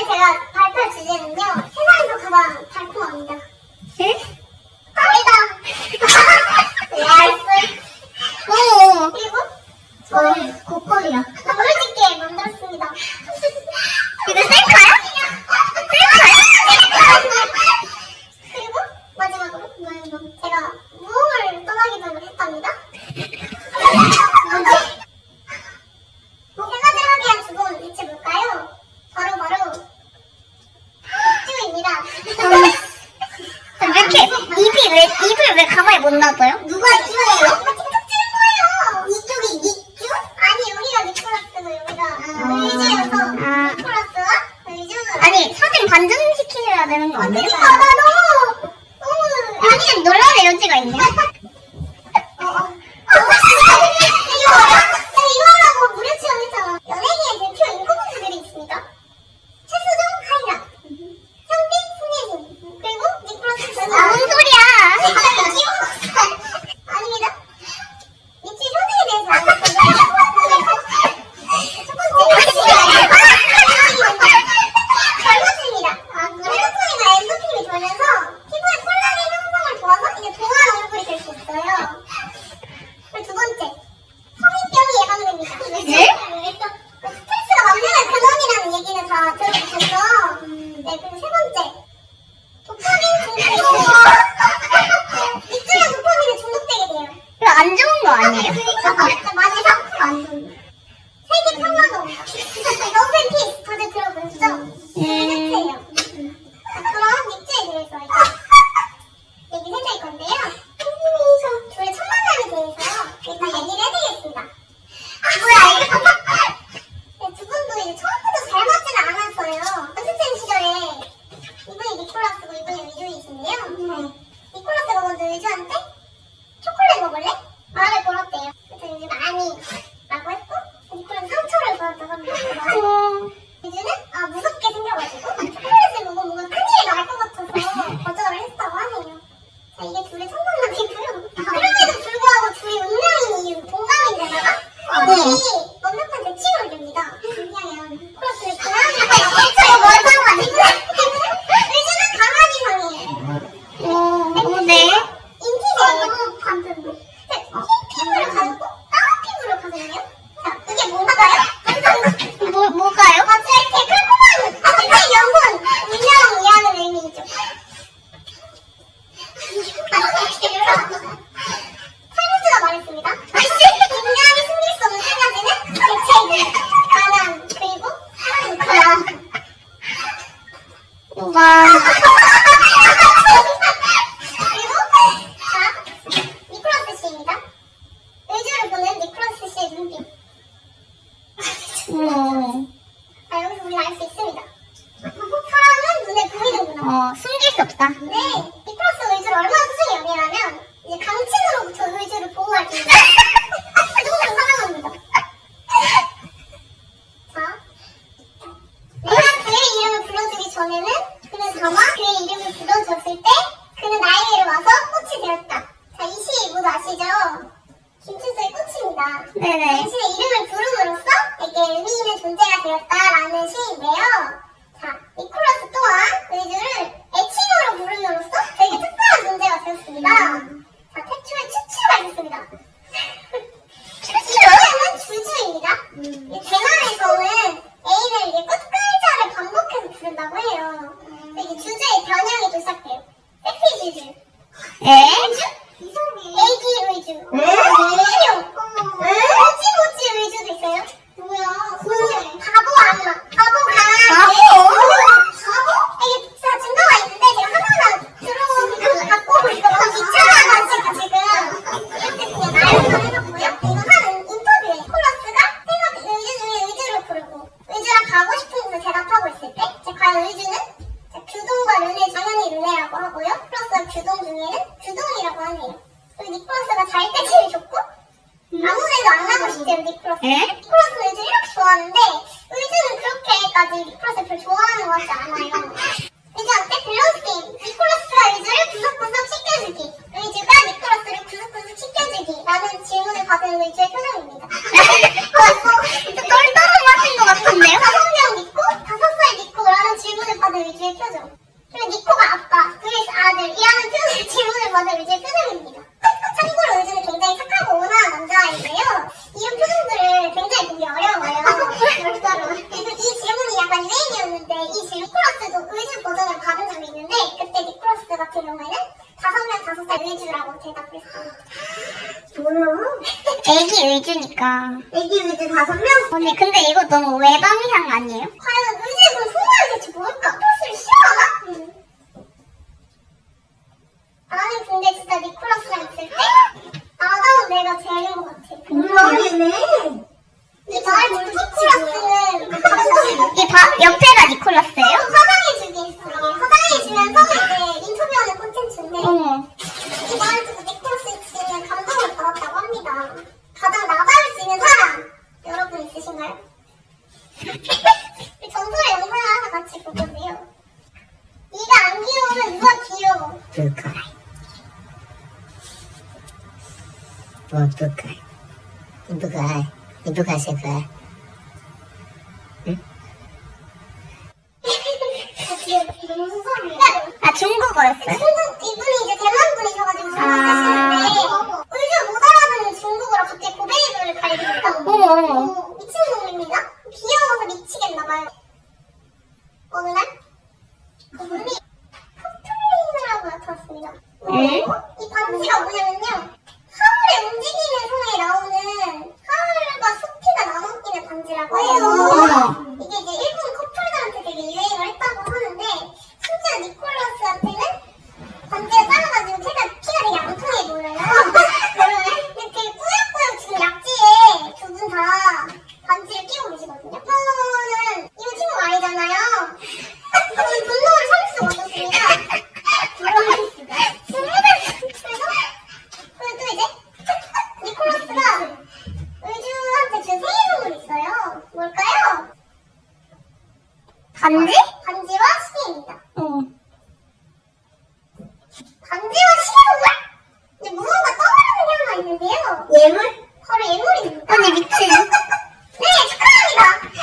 오늘 제가 발표할 주제는요. 세상에서 가장 달콤합니다. 에? 아니다. 나이스. 어. 그리고 어, 고퀄이야. 물집게 만들었습니다. 이거 셀카야? 그리고 마지막으로 음, 제가 무음을 떠나기 전에 했답니다. 뭐지? 제가 생각한 주본 대체 뭘까요? 바로 바로 맥주입니다. 왜 이렇게 입이 왜 입을 왜 가만히 못 놔둬요? 누가 이거예요? 틱톡 찍은 거예요. 이쪽이 닉주? 아니 여기가 니콜라스고 여기가 의주여서 아. 니콜라스와 의주가 아니 사진 반전 시키셔야 되는 거 아니에요? 그러니까 나 너무 너무 아니 논란의 여지가 있네. 어, 어. 이거 내가 이거라고 무료 체험했잖아. 연예계의 대표 인구분들이 있습니다. 최수종 하이라, 현빈 손예진, 그리고 니콜라스 전우. 아, 뭔 소리야? 아닙니다. 입지 현대에 대해서 알겠습니다. 첫 번째. 결과입니다. 멜로토닌과 엔도핀이 돌면서 피부에 콜라겐 형성을 도와서 이제 동안 얼굴이 될 수 있어요. 그리고 두 번째. 성인병이 예방됩니다. 네? 스트레스가 만드는 근원이라는 얘기는 다 들어보셨죠? 네, 그리고 세 번째. 도파민 중독. 입주면 도파민에 중독되게 돼요. 이거 안 좋은 거 아니에요? 그러니까 마지막 안 좋은. 세계 평화도. 러브 앤 피스 다들 들어보셨죠? 음. 끝이에요. 자, 그럼 닉주에 대해서 이제 얘기 해드릴 건데요. 저 둘의 첫 만남에 대해서 일단 얘기를 해드리겠습니다. 아, 뭐야, 이거. 네, 두 분도 이제 처음부터 잘 맞지는 않았어요. 연습생 시절에 이분이 니콜라스고 이분이 의주이신데요. 네. 니콜라스가 먼저 의주한테 초콜릿 먹을래? 말을 걸었대요. 그래서 이제 많이 라고 했고 니콜라스 상처를 받았다고 합니다. 어. 이제는 아 무섭게 생겨가지고 초콜릿을 먹으면 뭔가 큰일이 날 것 같아서 거절을 했다고 하네요. 자 이게 둘의 첫 만남이고요. 그럼에도 불구하고 둘이 운명인 이유 동감인데다가 둘이 완벽한 대칭을 됩니다. 왜냐면 플러스 고양이가 엄청 멀상한 의지는 강아지상이에요. 어, 어, 네. 인티가 너무 반대인데. 흰 피부를 가지고 까만 피부를 가지고요. 자 이게 뭔가요? 항상 뭐, 뭐가요? 아, 되게 달콤한 한국의 영혼 운명이라는 의미이죠. 찰리스가 말했습니다. 인간이 숨길 수 없는 세 가지는 대책, 가난, 그리고 사랑입니다. 누가. 그리고 자, 니콜라스 씨입니다. 의주를 보는 니콜라스 씨의 눈빛. 어, 아, 여기서 우리는 알수 있습니다. 사랑은 눈에 보이는구나. 어, 숨길 수 없다. 네, 니콜라스 의주를 얼마나 소중히 여기냐면 이제 강친으로부터 의주를 보호할 텐데 너무 사랑합니다. 자, 내가 그의 이름을 불러주기 전에는 다만 그의 이름을 불러주었을 때 그는 나에게로 와서 꽃이 되었다. 자, 이 시 모두 아시죠? 김춘수의 꽃입니다. 네네. 당신의 이름을 부름으로써 내게 의미 있는 존재가 되었다라는 시인데요. 자, 니콜라스 또한 의주를 애칭으로 부름으로써 되게 특별한 존재가 되었습니다. 자, 태초에 추추가 있었습니다. 이름은 주주입니다. 이 대만에서는 애인을 규동과 르네 당연히 르네라고 하고요. 플러스 규동 중에는 규동이라고 하네요. 그리고 니콜라스가 잘 때 제일 좋고 아무 데도 안 가고 싶대요 니콜라스. 에? 니콜라스는 의주를 이렇게 좋아하는데 의주는 그렇게까지 니콜라스를 좋아하는 것 같지 않아요. 의주한테 밸런스 게임. 니콜라스가 의주를 구석구석 씻겨주기. 의주가 니콜라스를 구석구석 씻겨주기. 라는 질문을 받은 의주의 표정입니다. 어, 또 똘똘한 맛인 것 같은데요? 다섯 명 믿고 다섯 살 믿고 라는 받은 의주의 표정. 그리고 니코가 아빠, 그리스 아들이라는 표정, 질문을 받은 의주의 표정입니다. 참고로 의주는 굉장히 착하고 온화한 남자아이인데요. 이런 표정들을 굉장히 보기 어려워요. 그래서 이 질문이 약간 유행 이 니콜라스도 의주 버전을 받은 적이 있는데 그때 니콜라스 같은 경우에는 다섯 명 다섯 살 의주라고 대답했어요. 뭐야? 애기 의주니까. 애기 의주 다섯 명? 언니 근데 이거 너무 외방향 아니에요? 과연 그 소문이 대체 뭘까? 플러스를 싫어하나? 응. 나는 근데 진짜 니콜라스랑 있을 때 아다운 내가 제일인 것 같아. 엉망이네. 이말 니콜라스는 가끔씩 이 바, 옆에가 니콜라스예요? 화장해주긴 했어. 화장해주면서 이제 인터뷰하는 콘텐츠인데 어머. 이 말을 듣고 니콜라스 씨는 감동을 받았다고 합니다. 가장 나다울 수 있는 사람 여러분 있으신가요? 정선이 엄마랑 같이 보거든요. 네가 안 귀여우면 누가 귀여워? 그까이. 뭐 그까이. 이쁘가이. 이쁘가세가이. 응? 미치겠나봐요. 어느 날 그분이 커플링을 하고 나타났습니다. 이 반지가 뭐냐면요. 하울의 움직이는 손에 나오는 하울과 소피가 나눠 끼는 반지라고 해요. 어머. 이게 이제 일본 커플들한테 되게 유행을 했다고 하는데 심지어 니콜라스한테는 반지가 작아가지고 키가, 키가 되게 앙통해 보여요. 그러면 되게 꾸역꾸역 지금 약지에 두 분 다 반지를 끼고 계시거든요. 저는 이거 친구 아니잖아요. 저는 분노를 참을 수가 없었습니다. 분노를 수가. 그래서 그리고 또 이제 니콜라스가 의주한테 준 생일 선물이 있어요. 뭘까요? 반지? 반지와 시계입니다. 어. 반지와 시계 선물? 근데 무언가 떠오르는 향가 있는데요. 예물? 바로 예물입니다. 언니 미친. 네, 축하합니다.